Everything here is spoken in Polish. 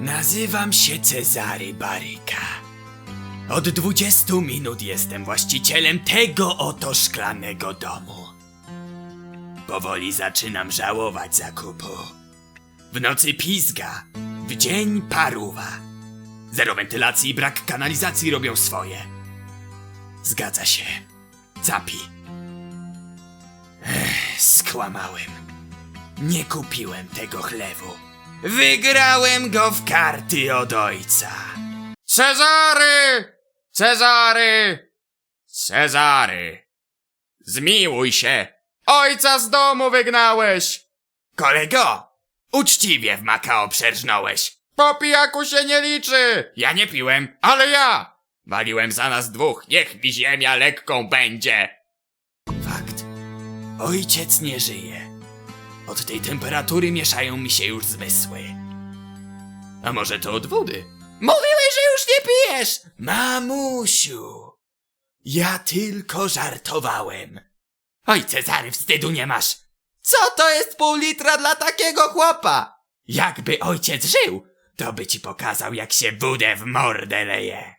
Nazywam się Cezary Baryka. Od 20 minut jestem właścicielem tego oto szklanego domu. Powoli zaczynam żałować zakupu. W nocy pizga, w dzień paruwa. Zero wentylacji i brak kanalizacji robią swoje. Zgadza się. Capi. Ech, skłamałem. Nie kupiłem tego chlewu. Wygrałem go w karty od ojca. Cezary! Cezary! Cezary! Zmiłuj się! Ojca z domu wygnałeś! Kolego! Uczciwie w Makao przerżnąłeś. Po pijaku się nie liczy! Ja nie piłem, ale ja! Waliłem za nas dwóch, niech mi ziemia lekką będzie! Fakt. Ojciec nie żyje. Od tej temperatury mieszają mi się już zmysły. A może to od wody? Mówiłeś, że już nie pijesz! Mamusiu! Ja tylko żartowałem. Oj, Cezary, wstydu nie masz! Co to jest pół litra dla takiego chłopa? Jakby ojciec żył, to by ci pokazał, jak się budę w mordę leje.